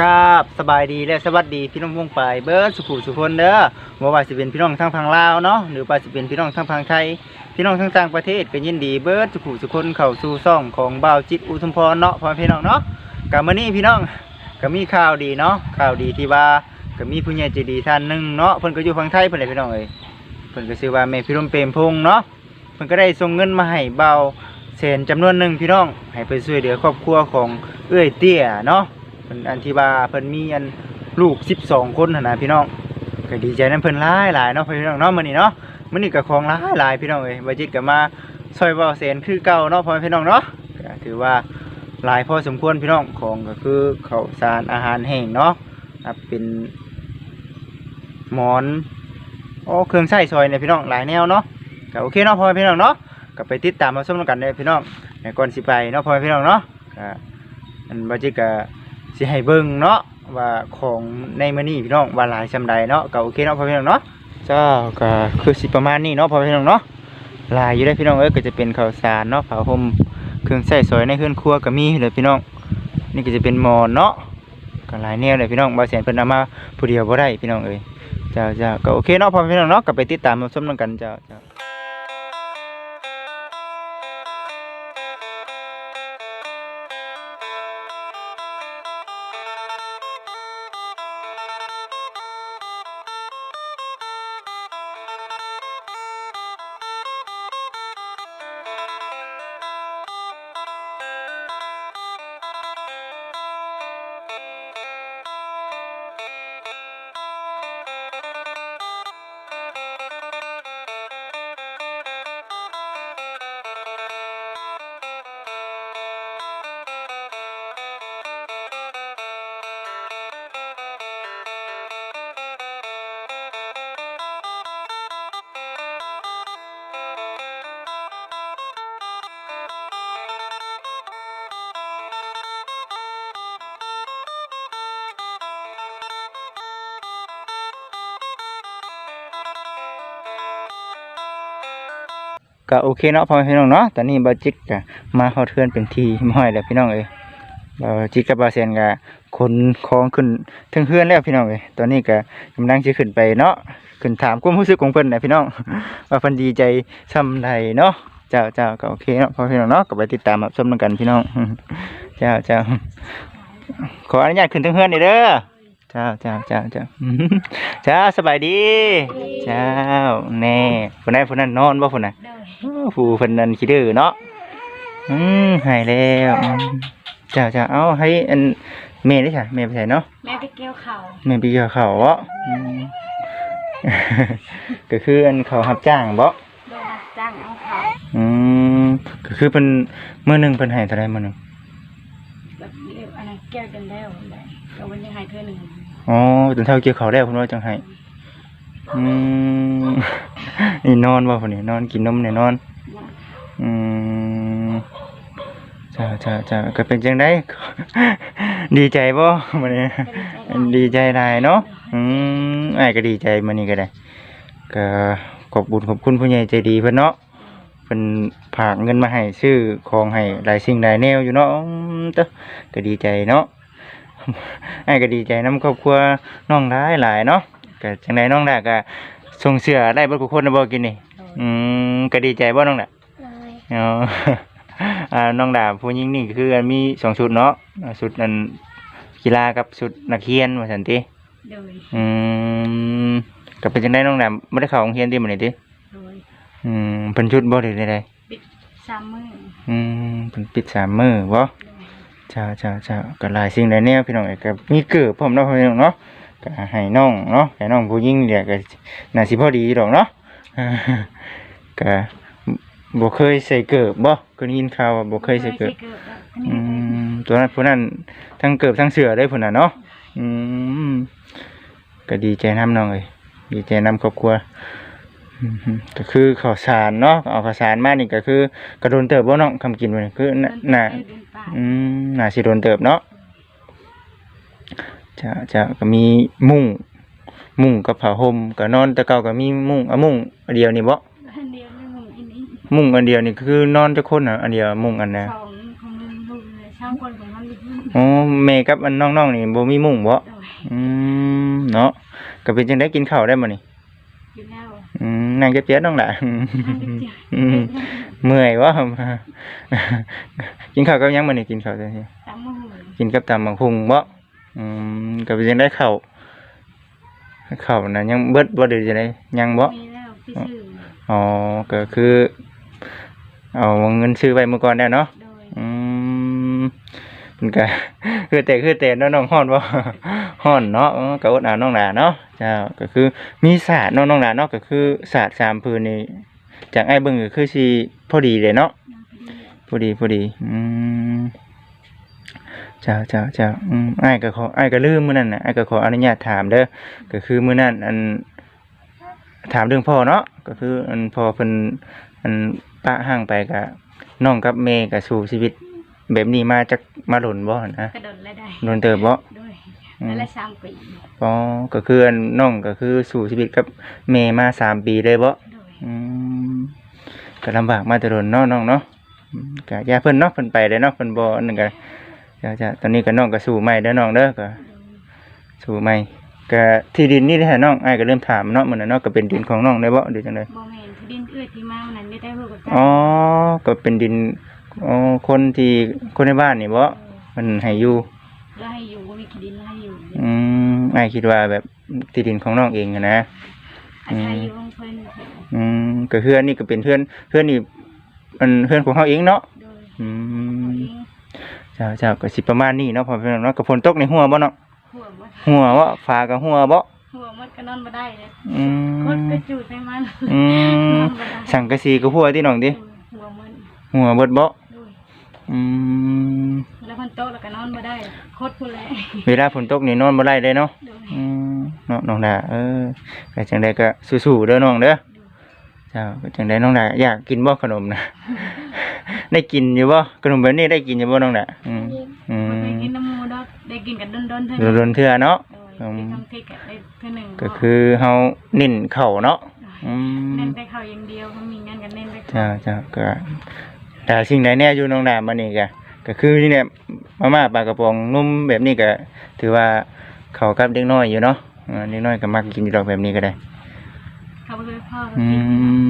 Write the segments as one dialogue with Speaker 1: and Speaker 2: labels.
Speaker 1: ครับสบายดีและสวัสดีพี่น้องวงไปเบิร์ดสุขุสุคนเด้อบ่ว่าสิเป็นพี่น้องทางฝั่งลาวเนาะหรือว่าสิเป็นพี่น้องทางฝั่งไทย พี่น้องทางต่างประเทศก็ยินดีเบิร์ดสุขุสุคนเข้าสู่ซ่องของบ่าวจิตอุทุมพรเนาะพ่อพี่น้องเนาะกับมื้อนี้พี่น้องก็มีข่าวดีเนาะข่าวดีที่ว่าก็มีผู้ใหญ่ใจดีท่านหนึ่งเนาะเพิ่นก็อยู่ฝั่งไทยเพิ่นแหละพี่น้องเอ้ยเพิ่นก็ชื่อว่าแม่พี่ลมเปรมพงษ์เนาะเพิ่นก็ได้ส่งเงินมาให้บ่าวแสนจำนวนหนึ่งพี่น้อง ให้ไปช่วยเหลือครอบครัวของเอื้อยเตี้ยเนาะ เพิ่นอันที่ว่าเพิ่นมีอันลูก 12 คนหั่นนะพี่น้องก็ดีใจนํเพิ่นหลายหลายเนาะพี่น้องเนาะมื้อนี้เนาะมื้อนี้ก็ของหลายหลายพี่น้องเอ้ยบ่จิตก็มาซอยเว้าแสนคือเก่าเนาะพ่อแม่พี่น้องเนาะก็ถือว่าหลายพอสมควรพี่น้องของก็คือข้าวสารอาหารแห้งเนาะครับเป็นหมอนโอ้เครื่องใช้ซอยเนี่ยพี่น้องหลายแนวเนาะก็โอเคเนาะพ่อแม่พี่น้องเนาะก็ไปติดตามมาชมกันเด้พี่น้องแต่ก่อนสิไปเนาะพ่อแม่พี่น้องเนาะก็อันบ่จิตก็ สิให้เบิ่งเนาะว่าของในมื้อนี้พี่น้องว่าหลายซำใดเนาะก็โอเคเนาะพ่อพี่น้องเนาะเจ้าก็คือสิประมาณนี้เนาะพ่อพี่น้องเนาะหลายอยู่ได้พี่น้องเอ้ยก็จะเป็นข้าวสารเนาะผ้าห่มเครื่องใช้สอยในเครื่องครัวก็มีเลยพี่น้อง นี่ก็จะเป็นหมอนเนาะก็หลายแนวเลยพี่น้องบ่แสนเพิ่นเอามาผู้เดียวบ่ได้พี่น้องเอ้ยเจ้าเจ้าก็โอเคเนาะพ่อพี่น้องเนาะก็ไปติดตามรับชมนำกันเจ้าเจ้า ก็โอเคเนาะพ่อแม่พี่น้องเนาะตอนนี้บาจิกกมาเฮาเทือนเป็นทีห้อยแล้วพี่น้องเอ้ยบาจิกกับบาเซนก็ขนของขึ้นถึงเฮือนแล้วพี่น้องเอ้ยตอนนี้ก็กำลังสิขึ้นไปเนาะขึ้นถามความรู้สึกของเพิ่นนะพี่น้องว่าเพิ่นดีใจส่ำใดเนาะเจ้าเจ้าก็โอเคเนาะพ่อพี่น้องเนาะก็ไปติดตามรับชมกันพี่น้องเจ้าเจ้าขออนุญาตขึ้นถึงเฮือนเด้อเจ้าเจ้าเจ้าเจ้าเจ้าสบายดี เจ้าแน่คนนั้นคนนั้นนอนบ่คนน่ะ
Speaker 2: โดย
Speaker 1: อ้าว ผู้เพิ่นนั่นขี้ดื้อเนาะอืมหายแล้วอืมจ้าจ้าเอาให้อันแม่ได้ค่ะแม่ไปใส่เนาะ
Speaker 2: แม่ไปเกี่ยวเขา
Speaker 1: แม่ไปเกี่ยวข้าวบ่อืมก็คืออันเขารับจ้างบ่
Speaker 2: โดยรับจ้างเอาเขา
Speaker 1: อืมก็คือเพิ่นมื้อหนึงเพิ่นให้เท่าใดมื้อหนึง
Speaker 2: แบบเรียกอะไรเกี่ยวกันแล้วเลยก็วันนี้ให้เธอหนึ่ง
Speaker 1: อ๋อจนเท่าเกี่ยวข้าวแล้วเพิ่นว่าจังให้อืม นี่นอนบ่พุ่นนี่นอนกินนมเนี่ยนอน อืมจ้าจ้าจ้าก็เป็นจังได้ดีใจบ่มื้อนี้ดีใจหลายเนาะอืมอ้ายก็ดีใจมื้อนี้ก็ได้ ก็ขอบคุญขอบคุณผู้ใหญ่ใจดีเพิ่นเนาะเพิ่นฝากเงินมาให้ซื้อของให้หลายสิ่งหลายแนวอยู่เนาะอืมเต้อก็ดีใจเนาะอ้ายก็ดีใจนํครอบครัวน้องหลายหลายเนาะก็จังไดน้องดาก็ ส่งเสื้อได้เบิดทุกคนนะบ่กินนี่อืมก็ดีใจบ่น้องดา
Speaker 2: เลย
Speaker 1: อ๋ออ่าน้องดาบผู้หญิงนี่คืออันมีสองชุดเนาะอ่าชุดนั้นกีฬากับชุดนักเรียนว่าซั่นติ
Speaker 2: โดย
Speaker 1: อืมก็เป็นจังได๋น้องดาบ่ได้เข้าโรงเรียนติมื้อนี้ติ
Speaker 2: โดย
Speaker 1: อืมเพิ่นชุดบ่ได้ได้
Speaker 2: ปิดสามมือ
Speaker 1: อืมเพิ่นปิดสามมื้อบ่
Speaker 2: โดย
Speaker 1: จ้าจ้าจ้าก็หลายสิ่งหลายแนวพี่น้องเอ้ยก็มีเกิบพร้อมเนาะพี่น้องเนาะ ก็ให้น้องเนาะให้น้องผู้หญิงเนี่ยก็น่าสิพอดีดอกเนาะก็บ่เคยใส่เกิบบ่เคยได้ยินข่าวว่าบ่เคยใส่เกิบ
Speaker 2: เกิดแล้ว
Speaker 1: อืมตัวนั้นผู้นั้นทั้งเกิบทั้งเสือได้พุ่นน่ะเนาะอืมก็ดีใจน้ำน้องเอ้ยดีใจน้ำครอบครัวอืมก็คือข้าวสารเนาะเอาข้าวสารมานี่ก็คือกระโดนเติบบ่น้องคำกินบ่นี่คือน่ะน่ะ
Speaker 2: เดินป่า
Speaker 1: อืมน่าสิโดนเติบเนาะ จะจะก็มีมุ้งมุ้งกับผ้าห่มก็นอนแต่เก่าก็มีมุ้งอะมุ้งอันเดียวนี่บ่
Speaker 2: อันเดียวไม่มุงอันนี้
Speaker 1: มุ้งอันเดียวนี่คือนอนจะคนน่ะอันเดียวมุ้งอันน่ะ
Speaker 2: สองของหนึ่งลูกเลยช่างคนของมันมีพื้น
Speaker 1: โอ้แม่กับอันน้องๆนี่บ่มีมุ้งบ่
Speaker 2: โดย
Speaker 1: อืมเนาะก็เป็นจังได๋กินข้าวได้บ่นี่
Speaker 2: กินแล้ว
Speaker 1: อืมนั่งเจ็บๆน้องล่ะ
Speaker 2: อันนี้เจ็บ
Speaker 1: อืม เมื่อยบ่กินข้าวกับหยังมื้อนี้กินข้าวจังซี่
Speaker 2: ตามมือ
Speaker 1: กินกับตำบักหุ่งบ่ อืมก็เป็นจังได๋ข้าวข้าวน่ะยังเบิดบ่หรือจังได๋ยังบ่
Speaker 2: มีแล้วพี่ชื่อ
Speaker 1: อ๋อก็คือ เอาเงินซื้อไว้เมื่อก่อนแล้วเนาะ
Speaker 2: โดย
Speaker 1: อืมมันก็คือแต่คือแต่เนาะน้องฮ้อนบ่ฮ้อนเนาะเออก็อดเอาน้องหลาเนาะเจ้าก็คือมีศาสตร์เนาะน้องหลาเนาะก็คือศาสตร์สามพื้นนี่จากไอ้ายเบิ่งก็คือสิพอดีเลยเนาะ
Speaker 2: น้องพี่
Speaker 1: พอดีพอดี อืม เจ้าเจ้าเจ้าอืมไอ้ายก็ขอไอ้ายก็ลืมมื้อนั้นน่ะไอ้ายก็ขออนุญาตถามเด้อก็คือมื้อนั้นอันถามเรื่องพ่อเนาะก็คืออันพ่อเพิ่นอันปะห่างไปก็น้องกับแม่ก็สู่ชีวิต แบบนี้มาจากมาหล่นบ่นะ
Speaker 2: กระโดดและได้
Speaker 1: หล่นเติบบ่
Speaker 2: โดย
Speaker 1: อืม
Speaker 2: และสามปี
Speaker 1: อ๋อก็คืออันน้องก็คือสู่ชีวิตกับแม่มาสามปีเลยบ่
Speaker 2: โดย
Speaker 1: อืมก็ลำบากมาแต่โดนเนาะน้องเนาะอืมก็อย่าเพิ่นเนาะเพิ่นไปได้เนาะเพิ่นบ่อันนั้นก็ จะจะตอนนี้ก็น้องก็สู้ใหม่เด้อน้องเด้อก็
Speaker 2: โดย
Speaker 1: สู้ใหม่ก็ที่ดินนี่แหละน้องอ้ายก็เริ่มถามเนาะมื้อนั้นเนาะก็เป็นดินของน้องได้บ่หรือจังได
Speaker 2: บ่แม่นที่ดินเอื้อที่มาวันนั้นได้ได้เพิ่นกับ
Speaker 1: อ๋อก็เป็นดินอ๋อคนที่คนในบ้านนี่บ่มันให้อยู่
Speaker 2: แล้วให้อยู่บ่มีที่ดินให้อยู่
Speaker 1: อืมอ้ายคิดว่าแบบที่ดินของน้องเองอะนะ
Speaker 2: อาศัยอยู่ของเพิ่น
Speaker 1: อืมก็เพื่อนนี่ก็เป็นเพื่อนเพื่อนนี่มันเพื่อนของเขาเองเนาะ
Speaker 2: โดย
Speaker 1: อื
Speaker 2: ตัว
Speaker 1: ม
Speaker 2: เอง
Speaker 1: เจ้าเจ้าก็สิประมาณนี้เนาะพอเพื่อนเนาะกับฝนตกในหัวบ่เนาะ
Speaker 2: หัวหมด
Speaker 1: หัววะฟ้ากับหัวบ่
Speaker 2: หัวหมดก็นอนบ่ได้เลย
Speaker 1: อื
Speaker 2: คด
Speaker 1: ม
Speaker 2: กระจูดให้มัน
Speaker 1: อื
Speaker 2: น
Speaker 1: ม
Speaker 2: อนบ่ได้
Speaker 1: สังกะสีกับหัวที่น้องดิ
Speaker 2: หัวหมด
Speaker 1: หัวเบิดบ่
Speaker 2: ด้วย
Speaker 1: อืม
Speaker 2: แล้วมันโตแล้วก็นอนบ่ได้โคตรพุ่นแหละ
Speaker 1: เวลาฝนตกนี่นอนบ่ได้เลยเนาะ
Speaker 2: โดย
Speaker 1: อืมเนาะน้องดาเออก็จังได๋ก็สู้ๆเด้อน้องเด้อเจ้าก็จังได๋น้องดาอยากกินบ่ขนมนะ ได้กินอยู่บ่ขนมแบบนี้ได้กินอยู่บ่น้องดาอืมอื
Speaker 2: บ่ได้
Speaker 1: ม
Speaker 2: กินน้ำมูดอกได้กินกันดนๆเท่านั้น
Speaker 1: โดนๆเทื่อเนาะ
Speaker 2: โดยที่ทำเทคอะได้เท่านึง
Speaker 1: ก็คือเฮาเน้นเข้าเนาะอืม
Speaker 2: เน้นแต่เขาอย่างเดียวเขามีงานกันเน้นแต่เขา
Speaker 1: จ้าจ้าก็แต่สิ่งใดแน่อยู่น้องดามานี่ก็ก็คือนี่เนี่ยมาม่าปลากระป๋องนุ่มแบบนี้ก็ถือว่าเข้ากับเด็กน้อยอยู่เนาะอ่าเด็กน้อยก็มักกินอยู่ดอกแบบนี้ก็ได้
Speaker 2: เขาบ่เคยพ่อ
Speaker 1: อื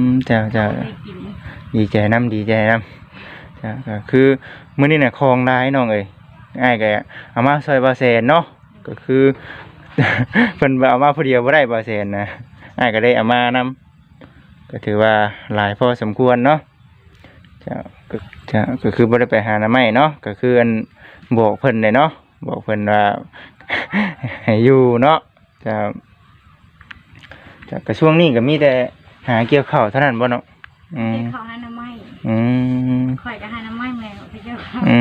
Speaker 1: มจ้าจ้า
Speaker 2: เขาเคยกิน
Speaker 1: ดีใจน้ำดีใจน้ำ จ้าก็คือมื้อนี้น่ะคลองร้ายน้องเอ้ยอ้ายก็เอามาซอยบาแสนเนาะก็คือเพิ่นเอามาผู้เดียวบ่ได้บาแสนนะอ้ายก็ได้เอามานำก็ถือว่าหลายพอสมควรเนาะจะก็จะก็คือบ่ได้ไปหาหน้าไม้เนาะก็คืออันบอกเพิ่นเลยเนาะบอกเพิ่นว่าให้อยู่เนาะจะจะกระช่วงนี้ก็มีแต่หาเกี่ยวข้าวเท่านั้นบ่เนาะอืม
Speaker 2: ให้เขาให้น้ำไม้
Speaker 1: อืม
Speaker 2: ข่อยก็ให้น้ำไม้แมวไปเจ้าเขา
Speaker 1: อื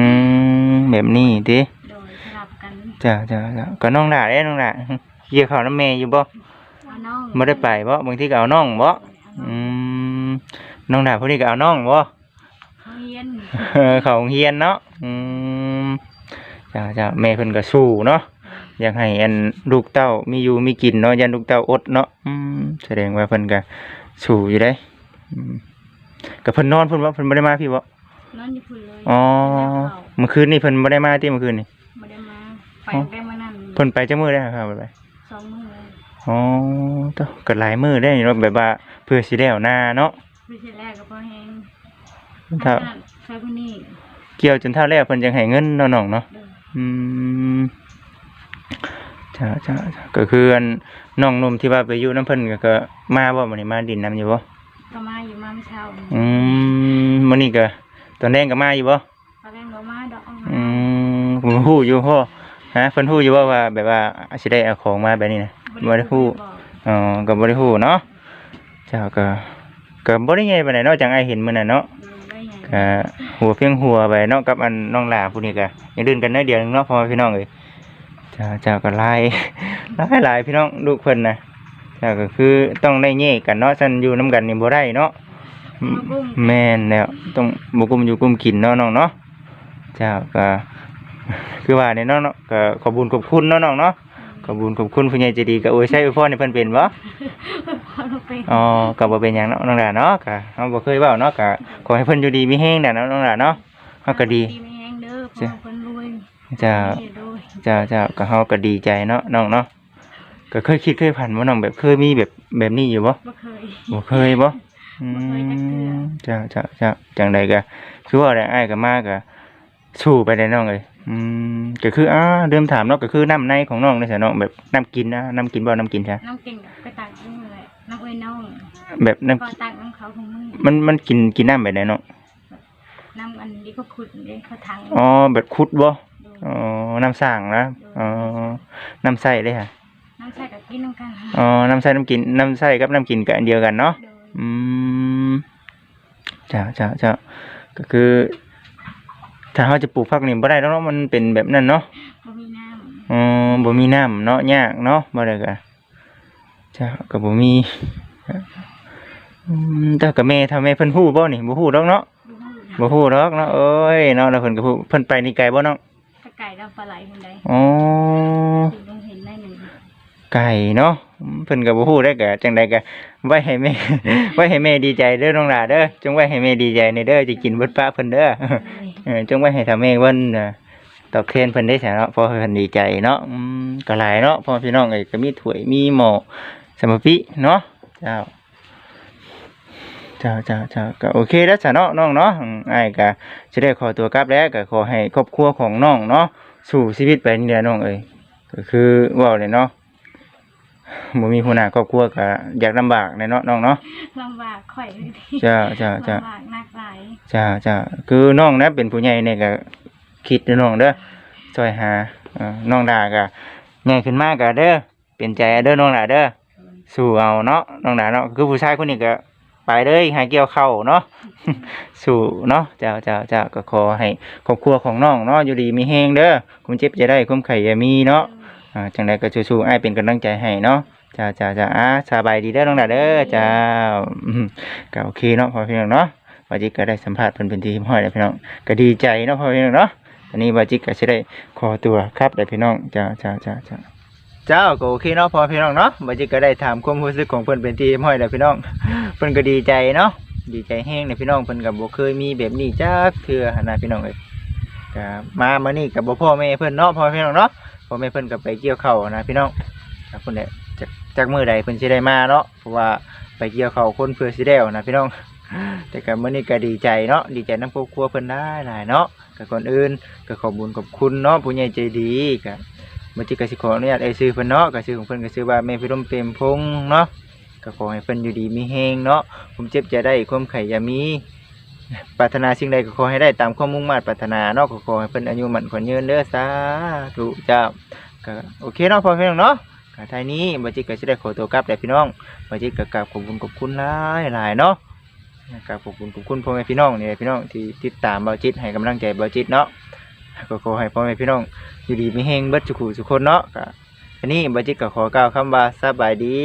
Speaker 1: มแบบนี้ติ
Speaker 2: โดยสลับกัน
Speaker 1: จ้ะจ้ะจ้ะก็น้องด่าได้น้องด่าเกี่ยวข้าวน้ำแม่อยู่บ่
Speaker 2: เอาน้อง
Speaker 1: บ่ได้ไปบ่บางทีก็เอาน้องบ่อืมน้องด่าพวกนี้ก็เอาน้องบ่
Speaker 2: เขาเฮียน
Speaker 1: เออเขาโรงเฮียนเนาะอืมจ้าจ้าแม่เพิ่นก็สู้เนาะอยากให้อันลูกเต้ามีอยู่มีกินเนาะยันลูกเต้าอดเนาะอืมแสดงว่าเพิ่นก็สู้อยู่ได้อืม ก็เพิ่นนอนเพิ่นว่าเพิ่นบ่ได้มาพี่บ่
Speaker 2: นอนอยู่พุ่นเลย
Speaker 1: อ๋อ
Speaker 2: เขา
Speaker 1: เมื่อคืนนี่เพิ่นบ่ได้มาติเมื่อคืนนี่
Speaker 2: ไม่ได้มาไปได้มานั่น
Speaker 1: เพิ่นไปจักมื้อได้ครับไป
Speaker 2: สองมื้อเลย
Speaker 1: อ๋อตก็หลายมื้อได้นี่เนาะแบบว่าเพื่อสิแล้วหน้าเนาะ
Speaker 2: ไม่ใช่แรกก็พอแห้ง
Speaker 1: ถ้า
Speaker 2: อันนั้นใช้ผู้นี้
Speaker 1: เกี่ยวจนเท่าแล้วเพิ่นจังให้เงินเนาะน้องเนาะ
Speaker 2: เด้อ
Speaker 1: อืมจ้าจ้าจ้าก็คืออันน้องหนมที่ว่าไปอยู่น้ำเพิ่นก็ก็มาบ่มื้อนี้มาดินน้ำอยู่บ่
Speaker 2: ก็มาอยู่ มาเมื่อเช้า
Speaker 1: อืมมื้อนี้ก็ตอนแดงก็มาอยู่บ่
Speaker 2: ตอนแรกก็มาดอก
Speaker 1: อืมผมฮู้อยู่พ่อฮะเพิ่นฮู้อยู่บ่ว่าแบบว่าสิได้เอาของมาแบบนี้นะบ่ได้ฮู้
Speaker 2: บอก
Speaker 1: อ๋อก็บ่ได้ฮู้เนาะเจ้าก็ก็บ่ได้ใหญ่ปานใดเนาะจังไอ้เห็นมื้อนั้นเนาะ
Speaker 2: ได้ไง
Speaker 1: ก็หัวเพียงหัวไปเนาะกับอันน้องหลาผู้นี้ก็ยังดื่นกันน้อยเดียวนึงเนาะพ่อแม่พี่น้องเอ้ยเจ้าเจ้าก็หลายหลายหลายพี่น้องลูกเพิ่นนะเจ้าก็คือต้องได้แยกกันเนาะซั่นอยู่นํกันนี่บ่ได้เนาะ แม่นแล้วต้องบ่กุมอยู่กุมกินเนาะน้องเนาะเจ้าก็คือว่าเนี่ยเนาะเนาะก็ขอบคุญขอบคุณเนาะน้องเนาะขอบคุญขอบคุณผู้ใหญ่ใจดีก็โอ้ยใช้อวยพรให้เพิ่นเป็นบ่
Speaker 2: พอเราเป็น
Speaker 1: อ๋อก็บ่เป็นหยังเนาะน้องหลาเนาะก็เฮาบ่เคยเว้าเนาะก็ขอให้เพิ่นอยู่ดีมีแฮงน่ะเนาะน้องหลาเนาะเฮาก็ดี
Speaker 2: ดีไม่แห้งเด้อเพราะว่าคนรวย
Speaker 1: เจ้า
Speaker 2: เสียด้วย
Speaker 1: เจ้าเจ้าก็เฮาก็ดีใจเนาะน้องเนาะก็เคยคิดเคยผ่านบ่น้องแบบเคยมีแบบแบบนี้อยู่บ่
Speaker 2: บ่เคย
Speaker 1: บ่เคยบ่อื
Speaker 2: บ่เคยจักเทื่อ
Speaker 1: มเจ้าเจ้าเจ้าจังใดก็คือว่าได้อ้ายก็มาก็สู้ไปได้น้องเอ้ยอืมก็คืออ้าเดิมถามเนาะก็คือน้ำในของน้องนี่แหละเนาะแบบน้ำกินนะน้ำกินบ่น้ำกินใช่
Speaker 2: น้องเก่งก็ไปตักน้ำเลยน้องเอ้ยน้อง
Speaker 1: แบบน้ำ
Speaker 2: ก็ตักน้ำเขาของมึง
Speaker 1: มันมันกินกินน้ำแบบไหนเนาะ
Speaker 2: น้ำอันนี้ก็ขุดเด้เขาทาง
Speaker 1: อ๋อแบบคุดบ่
Speaker 2: ดู
Speaker 1: อ๋อน้ำสร้างนะอ๋อน้ำใส่เลยค่ะ
Speaker 2: น้ำใส่กับกินน้ำกัน
Speaker 1: อ๋อน้ำใส่น้ำกินน้ำใส่กับน้ำกินก็อันเดียวกันเนาะ
Speaker 2: โดย
Speaker 1: อืมจ้าจ้าจ้าก็คือ ถ้าเราจะปลูกผักนี่บ่ได้แล้วเนาะมันเป็นแบบนั้นเนาะ
Speaker 2: บ่มีน้ำ
Speaker 1: อ๋อบ่มีน้ำเนาะยากเนาะบ่ได้ก็จ้าก็บ่มีอืมแต่ก็แม่ถ้าแม่เพิ่นฮู้บ่นี่บ่ฮู้ดอกเนาะ
Speaker 2: บ่ฮู้
Speaker 1: บ่ฮู้ดอกเนาะเอ้ยเนาะแล้วเพิ่นก็ฮู้เพิ่นไปนี่ไกลบ่เนาะ
Speaker 2: ถ้าไก่ดำปลาไหลคนใด
Speaker 1: อ๋อ
Speaker 2: ถึงลงเห็นได้หนึ่ง
Speaker 1: ไก่เนาะอืมเพิ่นก็บ่ฮู้ได้ก็จังใดก็ไว้ให้แม่ไว้ให้แม่ดีใจเด้อน้องหลาเด้อจงไว้ให้แม่ดีใจในเด้อจะกินเบิดปะเพิ่นเด้อเออจงไว้ให้ทำแม่เพิ่นน่ะตอบแทนเพิ่นได้ซะเนาะเพราะเพิ่นดีใจเนาะอืมก็หลายเนาะพ่อพี่น้องเอ้ยก็มีถ้วยมีหม้อสมปิเนาะเจ้าเจ้าเจ้าเจ้าก็โอเคแล้วจ้ะเนาะน้องเนาะอืมอ้ายก็จะได้ขอตัวกลับแล้วก็ขอให้ครอบครัวของน้องเนาะสู่ชีวิตไปนี่แหละน้องเอ้ยก็คือเว้าเลยเนาะ บ่มีหัวหน้าครอบครัวก็อยากลำบากแน่เนาะน้องเนาะ
Speaker 2: ลำบากข่อยเลย
Speaker 1: เจ้าเจ้าเจ้า
Speaker 2: ลำบากหนักหลาย
Speaker 1: จ้าจ้าคือน้องนะเป็นผู้ใหญ่เนี่ยก็คิดเด้อน้องเด้อช่วยหาเอ่อน้องดาก็ใหญ่ขึ้นมากก็เด้อเป็นใจเด้อน้องดาเด้อสู้เอาเนาะน้องดาเนาะคือผู้ชายคนนี้ก็ไปเลยหาเกี่ยวเข้าวเนาะ สู้เนาะเจ้าเจ้าเจ้าก็ขอให้ครอบครัวของน้องเนาะอยู่ดีมีแฮงเด้อคุณเจ็บจะได้คุ้มไข่อย่ามีเนาะ อ่าจังใดก็สู้ๆอ้ายเป็นกำลังใจให้เนาะจ้าจ้าจ้าอ่าสบายดีเด้อน้องดาเด้อจ้าอืมก็โอเคเนาะพอพี่น้องเนาะวาจิกก็ได้สัมภาษณ์เพิ่นเป็นที่ห้อยแล้วพี่น้องก็ดีใจเนาะพ่อพี่น้องเนาะอันนี้วาจิกก็สิได้ขอตัวครับเด้อพี่น้องจ้าจ้าจ้าจ้าเจ้าก็โอเคเนาะพ่อพี่น้องเนาะวาจิกก็ได้ถามความรู้สึกของเพิ่นเป็นที่ห้อยแล้วพี่น้องเพิ่นก็ดีใจเนาะดีใจแห้งเลยพี่น้องเพิ่นก็บ่เคยมีแบบนี้จักเทื่อหั่นน่ะพี่น้องเอ้ยก็มามื้อนี้ก็บ่พ่อแม่เพิ่นเนาะพ่อพี่น้องเนาะ พ่อแม่เพิ่นก็ไปเกี่ยวเข้านะพี่น้องก็เพิ่นได้จากจากมือใดเพิ่นสิได้มาเนาะเพราะว่าไปเกี่ยวเข้าคนเพื่อสิได้เอานะพี่น้อง แต่ก็มื้อนี้ก็ดีใจเนาะดีใจนำครอบครัวเพิ่นได้หลายเนาะก็ก่อนอื่นก็ขอบุญขอบคุณเนาะผู้ใหญ่ใจดีก็มื้อที่ก็สิขออนุญาตเอ่ยชื่อเพิ่นเนาะก็ชื่อของเพิ่นก็ชื่อว่าแม่พิรมเปรมพงเนาะก็ขอให้เพิ่นอยู่ดีมีแฮงเนาะผมเจ็บจะได้ความไข่ยามี ปรารถนาสิ่งใดก็ขอให้ได้ตามความมุ่งมั่นปรารถนาเนาะก็ขอให้เพิ่นอายุมันขวัญยืนเด้อสาธุเจ้าก็โอเคเนาะพ่อพี่น้องเนาะก็ท้ายนี้บ่จิกก็สิได้ขอตัวกลับแล้วพี่น้องบ่จิกก็กราบขอบคุณขอบคุณหลายหลายเนาะนะครับขอบคุณขอบคุณพ่อแม่พี่น้องเนี่ยพี่น้องที่ติดตามเบาจิตให้กำลังใจเบาจิตเนาะก็ขอให้พ่อแม่พี่น้องอยู่ดีมีแฮงเบิดสุขุสุขคนเนาะก็อันนี้เบาจิตก็ขอกล่าวคำว่าสบายดี